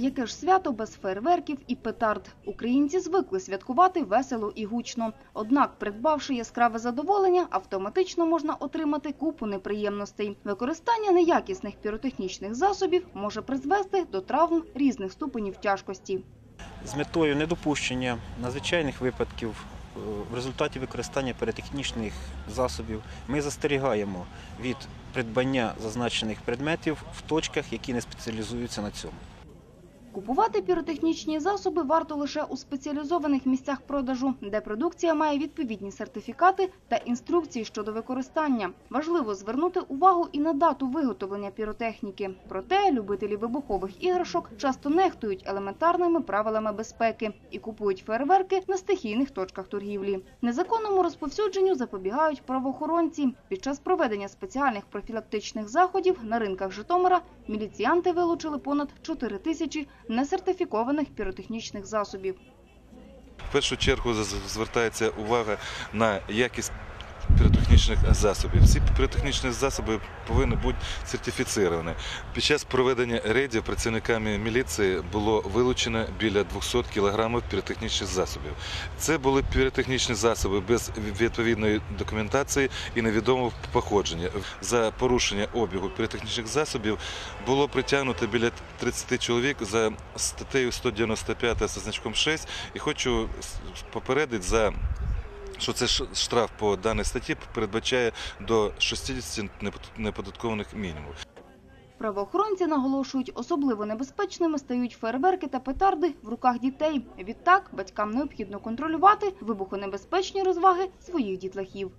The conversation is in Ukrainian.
Яке ж свято без фейерверків і петард? Українці звикли святкувати весело і гучно. Однак, придбавши яскраве задоволення, автоматично можна отримати купу неприємностей. Використання неякісних піротехнічних засобів може призвести до травм різних ступенів тяжкості. з метою недопущення надзвичайних випадків е, в результаті використання піротехнічних засобів ми застерігаємо від придбання зазначених предметів в точках, які не спеціалізуються на цьому. Купувати піротехнічні засоби варто лише у спеціалізованих місцях продажу, де продукція має відповідні сертифікати та інструкції щодо використання. Важливо звернути увагу і на дату виготовлення піротехніки. Проте любителі вибухових іграшок часто нехтують елементарними правилами безпеки і купують фейерверки на стихійних точках торгівлі. Незаконному розповсюдженню запобігають правоохоронці. Під час проведення спеціальних профілактичних заходів на ринках Житомира міліціянти вилучили понад 4 тисячі несертифікованих піротехнічних засобів. В першу чергу звертається увага на якість піротехнічних засобів. Всі піротехнічні засоби повинні бути сертифіціровані. Під час проведення рейдів працівниками міліції було вилучено біля 200 кг піротехнічних засобів. Це були піротехнічні засоби без відповідної документації і невідомого походження. За порушення обігу піротехнічних засобів було притягнуто біля 30 чоловік за статтею 195 зі значком 6. І хочу попередити за що це штраф по даній статті передбачає до 60 непод- неподаткованих мінімумів. Правоохоронці наголошують, особливо небезпечними стають фейерверки та петарди в руках дітей. Відтак батькам необхідно контролювати вибухонебезпечні розваги своїх дітлахів.